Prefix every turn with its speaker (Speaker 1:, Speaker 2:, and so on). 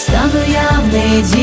Speaker 1: Стану я в неділеньку